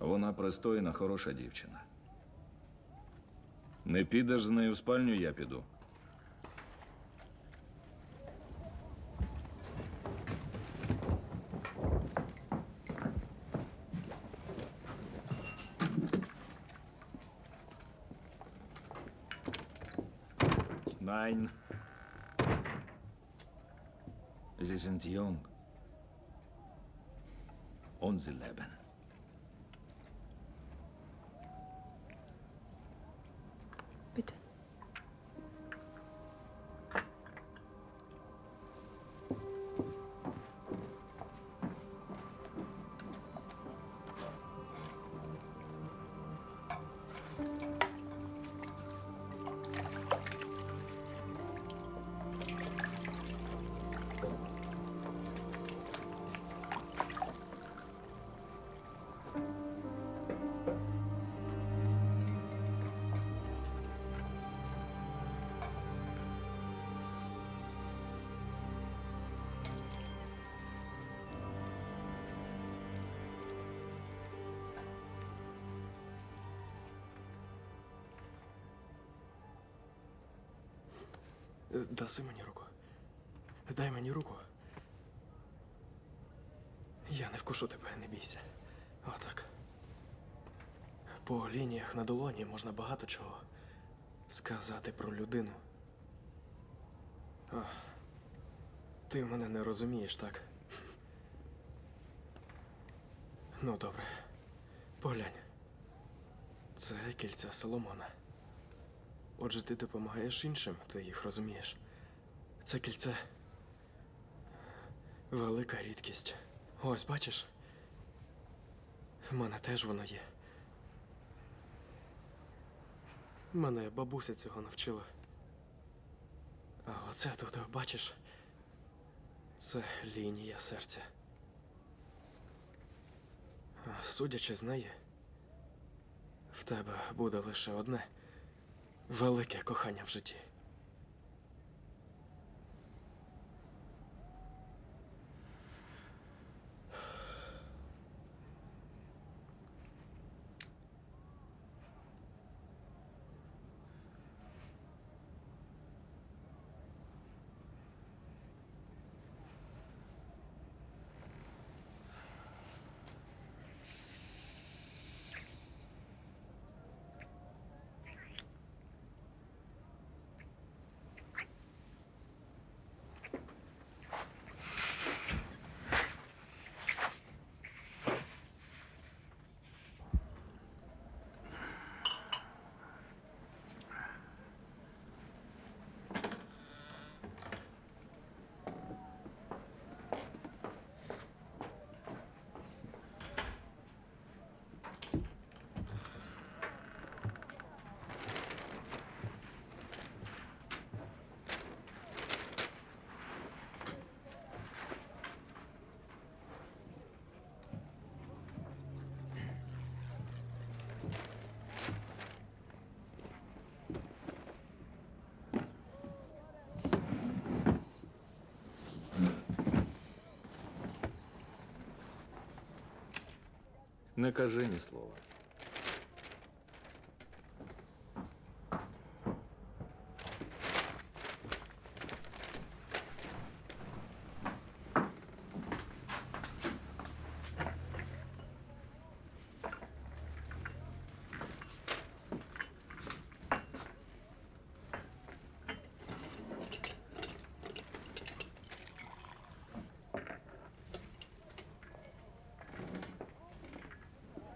Вона пристойна, хороша дівчина. Не підеш з нею в спальню, я піду. Nein. Sie sind jung. Und sie leben. Даси мені руку. Дай мені руку. Я не вкушу тебе, не бійся. Отак. По лініях на долоні можна багато чого сказати про людину. О, ти мене не розумієш, так? Ну, добре. Поглянь. Це кільця Соломона. Отже, ти допомагаєш іншим, ти їх розумієш. Це кільце велика рідкість. Ось бачиш? В мене теж воно є. Мене бабуся цього навчила. А оце тут, бачиш, це лінія серця. Судячи з неї, в тебе буде лише одне велике кохання в житті. Не кажи ні слова.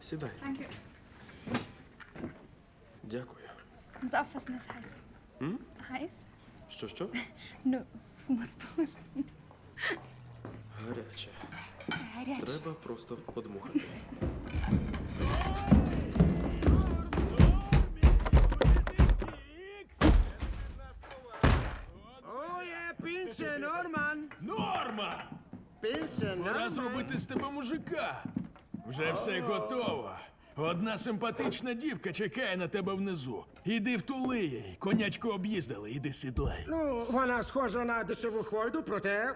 Сідай. Danke. Дякую. Muss aufpassen, ist heiß. Hm? Heiß? Що що? Nö, muss pusten. Гаряче. Горячий. Треба просто подмухати. Оє, пінче, Норман! Норма! Пінче, Пора зробити з тебе мужика. Вже все готово. Одна симпатична дівка чекає на тебе внизу. Іди втули їй. Конячку об'їздили, іди сідлай. Ну, вона схожа на дешеву хвойду, проте.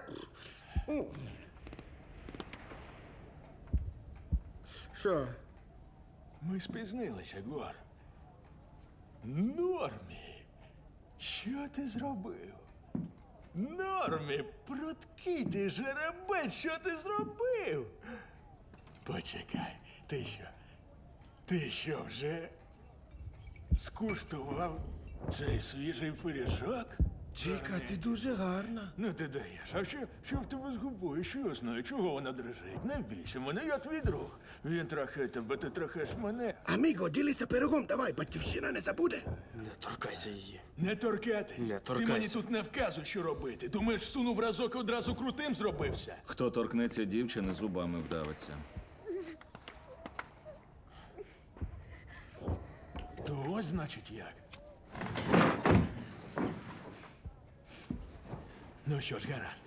Що? Ми спізнилися, Гор. Нормі. Що ти зробив? Нормі, пруткий ти жеребець, що ти зробив? Почекай, ти що? Ти що вже скуштував цей свіжий пиріжок? Чіка, ти дуже гарна. Ну ти даєш, а що, що в тебе з губою? Що я знаю, чого вона дрижить? Не бійся мене, я твій друг. Він трахе тебе, ти трахеш мене. Аміго, ділися пирогом, давай, батьківщина не забуде. Не торкайся її. Не торкатись. Не Ти мені тут не вказуй, що робити. Думаєш, сунув разок і одразу крутим зробився. Хто торкнеться дівчини, зубами вдавиться. Ось значить як. Ну що ж, гаразд.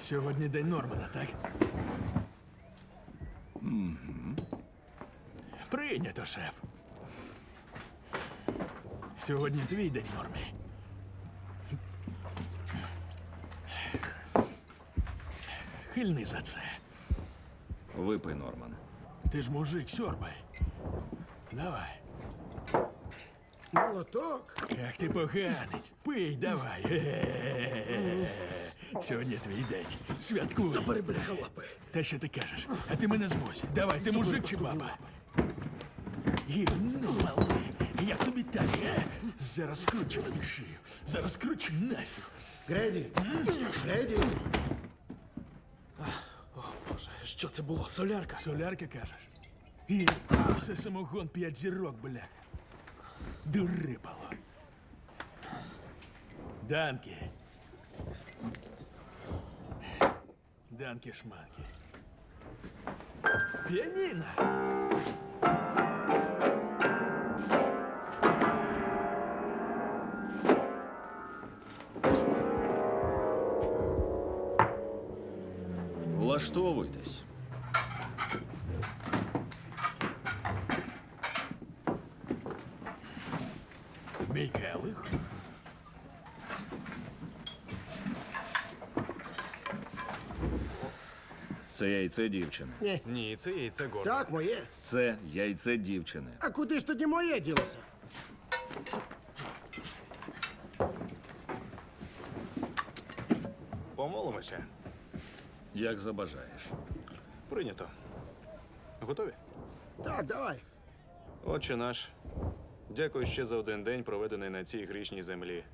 Сьогодні день Нормана, так? Угу. Прийнято, шеф. Сьогодні твій день Нормі. Хильни за це. Випий, Норман. Ти ж мужик, сьорбай. Давай. Молоток. Ах ти поганець. Пий, давай. Е-е-е. Сьогодні твій день. Святкуй. Забери, бляха, лапи. Та що ти кажеш? А ти мене змось. Давай, ти мужик чи баба? Гівно мале. Як тобі так, е? Зараз скручу тобі шию. Зараз скручу нафіг. Греді. Греді. Боже, що це було? Солярка? Солярка кажеш? І це самогон п'ять зірок, блях. Дурипало. Данки. Данки шманки. Піаніно. Влаштовуйтесь. Мій келих. Це яйце дівчини. Ні. Ні, це яйце гордо. Так, моє. Це яйце дівчини. А куди ж тоді моє ділося? Помолимося. Як забажаєш. Прийнято. Готові? Так, давай. Отче наш, дякую ще за один день, проведений на цій грішній землі.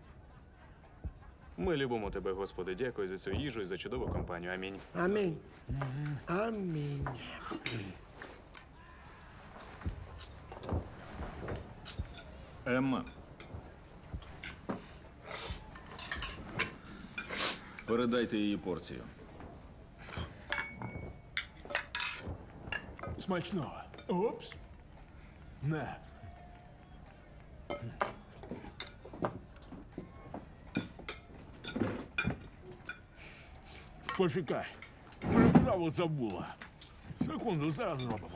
Ми любимо тебе, Господи. Дякую за цю їжу і за чудову компанію. Амінь. Амінь. Амінь. Емма. Передайте її порцію. Смачного. Опс. На. Почекай. Приправу забула. Секунду, зараз зробимо.